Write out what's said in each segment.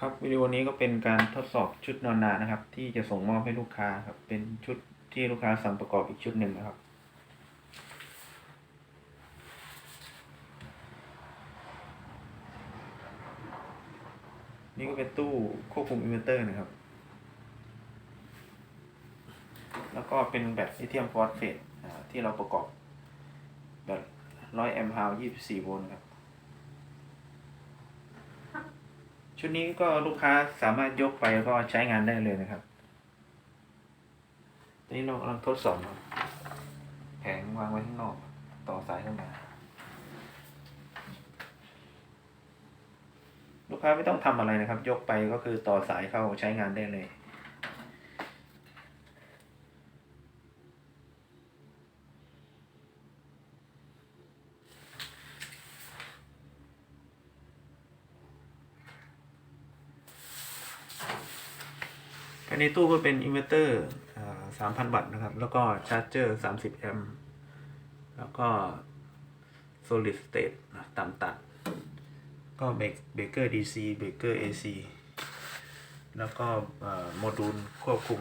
ครับวิดีโอนี้ก็เป็นการทดสอบชุดนอนนานะครับ ที่จะส่งมอบให้ลูกค้าครับ เป็นชุดที่ลูกค้าสั่งประกอบอีกชุดหนึ่งนะครับ นี่ก็เป็นตู้ควบคุมอินเวอร์เตอร์นะครับ แล้วก็เป็นแบตลิเธียมฟอสเฟตที่เราประกอบแบต100แอมป์ฮาว24โวลต์ครับ ชุดนี้ก็ลูกค้าสามารถยกไปก็ใช้งานได้เลยนะครับตอนนี้เรากำลังทดสอบครับแผงวางไว้ข้างนอก ต่อสายเข้ามา ลูกค้าไม่ต้องทำอะไรนะครับ ยกไปก็คือต่อสายเข้าใช้งานได้เลยายในตู้ก็เป็นอินเวอร์เตอร์สามพันวัตต์นะครับ แล้วก็ชาร์จเจอร์สามสิบแอมป์แล้วก็ solid state นะต่ำตัด ก็เบรกเบรกเกอร์ DC เบรกเกอร์ AC แล้วก็โมดูลควบคุม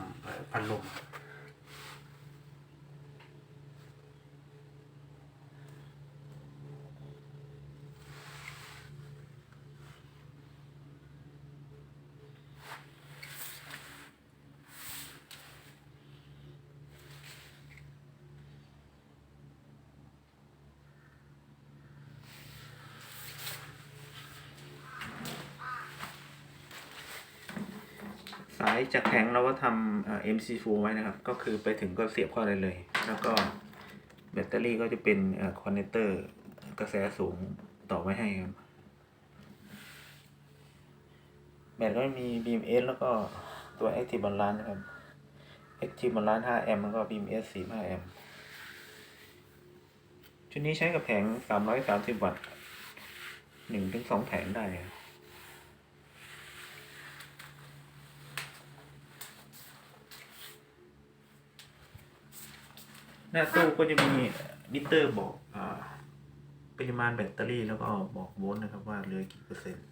พัดลม สายจากแผงเราก็ทำเอ่อ MC4 ไว้นะครับ ก็คือไปถึงก็เสียบเข้าได้เลย แล้วก็แบตเตอรี่ก็จะเป็นคอนเนคเตอร์กระแสสูงต่อไว้ให้ครับ แบตก็มี BMS แล้วก็ตัว Active Balance นะครับ Active Balance 5 แอมป์แล้วก็ BMS 45 แอมป์ชุดนี้ใช้กับแผง 330 วัตต์1ถึง2แผงได้ครับ หน้าตู้ก็จะมีมิเตอร์บอกอาปริมาณแบตเตอรี่แล้วก็บอกโวลต์นะครับว่าเหลือกี่เปอร์เซ็นต์